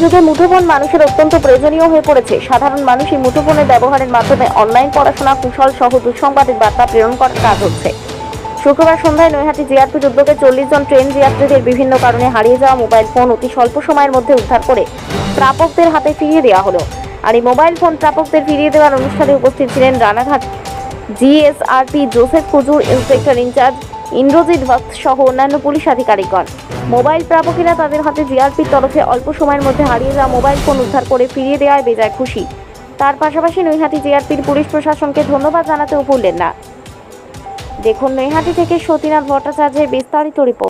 যুগে মুঠোফোন মানুষের অত্যন্ত প্রয়োজনীয় হয়ে পড়েছে। সাধারণ মানুষ এই মুঠোফোনের ব্যবহারের মাধ্যমে অনলাইন পড়াশোনা, কুশল সহ দুঃসংবাদের বার্তা প্রেরণ করার কাজ হচ্ছে। শুক্রবার সন্ধ্যায় নৈহাটি জিআরপির উদ্যোগে চল্লিশ জন ট্রেন যাত্রীদের বিভিন্ন কারণে হারিয়ে যাওয়া মোবাইল ফোন অতি স্বল্প সময়ের মধ্যে উদ্ধার করে প্রাপকদের হাতে ফিরিয়ে দেওয়া হলো। আর এই মোবাইল ফোন প্রাপকদের ফিরিয়ে দেওয়ার অনুষ্ঠানে উপস্থিত ছিলেন Ranaghat GSRP Joseph Kujur inspector in charge Indrajit Bhakta সহ অন্যান্য পুলিশ আধিকারিকগণ। মোবাইল প্রাপকেরা তাদের হাতে জিআরপির তরফে অল্প সময়ের মধ্যে হারিয়ে যাওয়া মোবাইল ফোন উদ্ধার করে ফিরিয়ে দেওয়ায় বেজায় খুশি। তার পাশাপাশি নৈহাটি জিআরপির পুলিশ প্রশাসনকে ধন্যবাদ জানাতেও ভুললেন না। দেখুন নৈহাটি থেকে সতীনাথ ভট্টাচার্যের বিস্তারিত রিপোর্ট।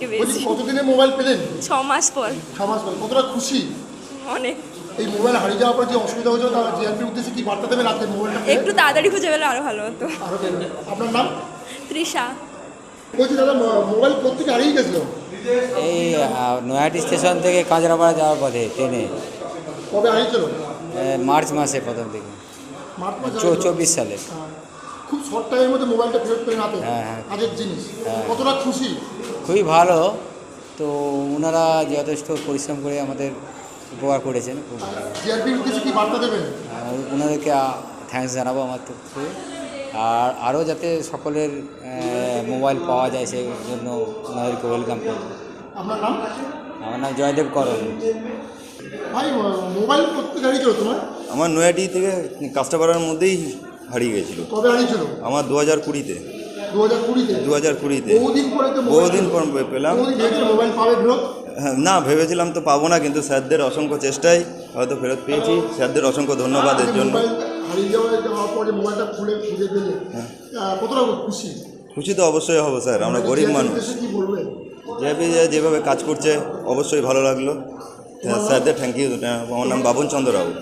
বলছি বেশি। কতদিনে মোবাইল পেলেন? ছ মাস পর। ছ মাস পর। কতটা খুশি? অনেক। এই মোবাইল হারিয়ে যাওয়ার পর যে অসুবিধা হয়েছিল? তার জিআরপির উদ্দেশ্যে কি বার্তা দেবেন আপনি মোবাইলটা একটু তাড়াতাড়ি খুঁজে পেলে আরও ভালো হতো। আরও আপনার নাম? তৃষা। বলছি দাদা মো- মোবাইল কোথেকে হারিয়ে গেছিল? এই নয়াটি স্টেশন থেকে কাঁচরাপাড়া যাওয়ার পথে ট্রেনে। কবে হারিয়েছিল? মার্চ মাসে প্রথম থেকে। চব্বিশ সালে। হ্যাঁ। খুব শর্ট টাইমের মধ্যে মোবাইলটা ফেরত পেলেন হাতে হ্যাঁ, হ্যাঁ। কাজের জিনিস। হ্যাঁ। কতটা খুশি? খুবই ভালো। তো ওনারা যথেষ্ট পরিশ্রম করে আমাদের উপকার করেছেন। খুব ভালো। ওনাদেরকে থ্যাঙ্কস জানাব আমার তরফ থেকে আর আরও যাতে সকলের মোবাইল পাওয়া যায় সেই জন্য ওনাদেরকে ওয়েলকাম করব। আপনার নাম? আমার নাম জয়দেব করণ। ভাই মোবাইল হারিয়েছিল তোমার? আমার নয়াটি থেকে কাস্টাপাড়ার মধ্যেই হারিয়ে গেছিল। কবে হারিয়েছিল? আমার দু হাজার কুড়িতে। দু হাজার কুড়িতে? দু হাজার কুড়িতে। বহুদিন পরে তো বহুদিন পর পেলাম। মোবাইল পাবে ফেরত? হ্যাঁ, না ভেবেছিলাম তো পাবো না কিন্তু স্যারদের অসংখ্য চেষ্টায় হয়তো ফেরত পেয়েছি। স্যারদের অসংখ্য ধন্যবাদ এর জন্য। কতটা খুশি? তো অবশ্যই হব স্যার। আমরা গরিব মানুষ। যেভাবে যেভাবে কাজ করছে অবশ্যই ভালো লাগল। স্যারদের থ্যাংক ইউ আমার নাম বাবন চন্দ্র রাউত।